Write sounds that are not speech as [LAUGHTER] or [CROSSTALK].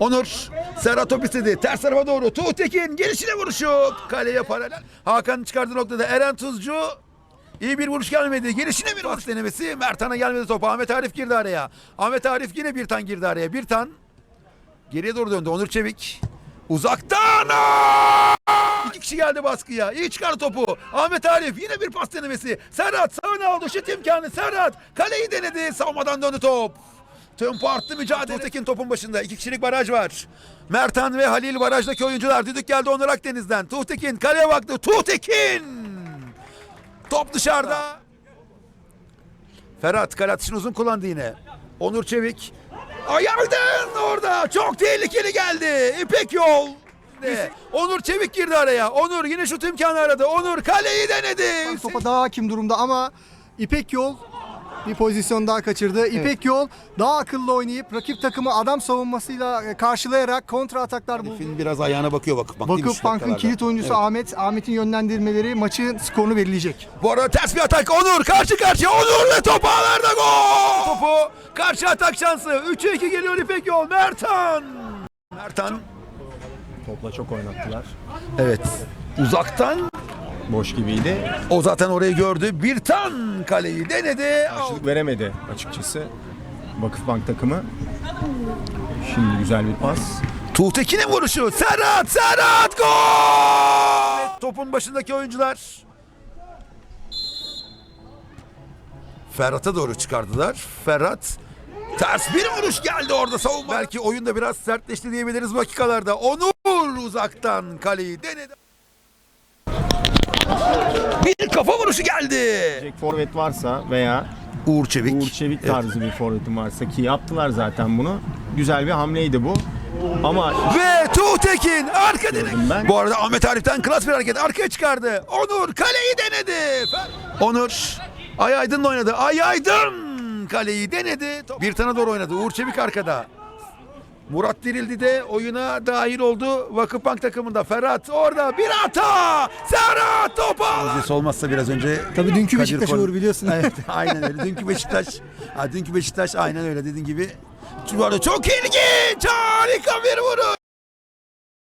Onur. Serhat top istedi. Ters tarafa doğru. Tuğtekin gelişine vuruşu. Kaleye paralel. Hakan çıkardığı noktada Eren Tuzcu. İyi bir vuruş gelmedi. Gelişine bir vuruş denemesi. Mertan'a gelmedi top. Ahmet Arif girdi araya. Ahmet Arif yine bir tan girdi araya. Bir tan. Geriye doğru döndü. Onur Çevik. Uzaktan. İki kişi geldi baskıya. İyi çıkardı topu. Ahmet Arif yine bir pas denemesi. Serhat sağına aldı. Şut imkanı. Serhat kaleyi denedi. Savunmadan döndü top. Tempo arttı mücadele. Tuğtekin topun başında. İki kişilik baraj var. Mertan ve Halil barajdaki oyuncular. Düdük geldi Onur Akdeniz'den. Tuğtekin kaleye baktı. Tuğtekin. Top dışarıda. Ferhat kale atışını uzun kullandı yine. Onur Çevik. Ayardın orada. Çok tehlikeli geldi. İpek yol. Onur Çevik girdi araya. Onur yine şut imkanı aradı. Onur kaleyi denedi. Topa daha hakim durumda ama İpek Yol bir pozisyon daha kaçırdı. İpek Yol daha akıllı oynayıp rakip takımı adam savunmasıyla e, karşılayarak kontra ataklar buldu. Elif'in biraz ayağına bakıyor Vakıf Bank. değil mi Vakıf şu Bank'ın dakikalarda? kilit oyuncusu Evet. Ahmet. Ahmet'in yönlendirmeleri maçın skorunu belirleyecek. Bu arada ters bir atak. Onur karşı karşıya. Onur ve top ağlarda gol. Topu karşı atak şansı. 3'e 2 geliyor İpek yol. Mertan. Mertan. Topla çok oynattılar. Evet. Uzaktan Boş gibiydi. o zaten orayı gördü. Bir tan kaleyi denedi. Karşılık veremedi açıkçası. Vakıfbank takımı. Şimdi güzel bir pas. Tuğtekin'in vuruşu. Serhat, Serhat gol! Topun başındaki oyuncular. Ferhat'a doğru çıkardılar. Ferhat ters bir vuruş geldi orada savunma. Belki oyunda biraz sertleşti diyebiliriz dakikalarda. Onur uzaktan kaleyi denedi. Bir kafa vuruşu geldi. Forvet varsa veya Uğur Çevik. Uğur Çevik tarzı bir forvetin varsa ki yaptılar zaten bunu. Güzel bir hamleydi bu. Ama Ve Tuğtekin arka direk. ben. Bu arada Ahmet Arif'ten klas bir hareket arkaya çıkardı. Onur kaleyi denedi. Onur Ay Aydın'la oynadı. Ay Aydın kaleyi denedi. Bir tane doğru oynadı. Uğur Çevik arkada. Murat Dirildi de oyuna dahil oldu Vakıfbank takımında. Ferhat orada bir hata. Serhat topa. Muzesi olmazsa biraz önce. Tabii dünkü Beşiktaş Uğur biliyorsun. [LAUGHS] Evet aynen öyle. Dünkü Beşiktaş. Ha, dünkü Beşiktaş aynen öyle dediğin gibi. Bu arada çok ilginç. Harika bir vuruş.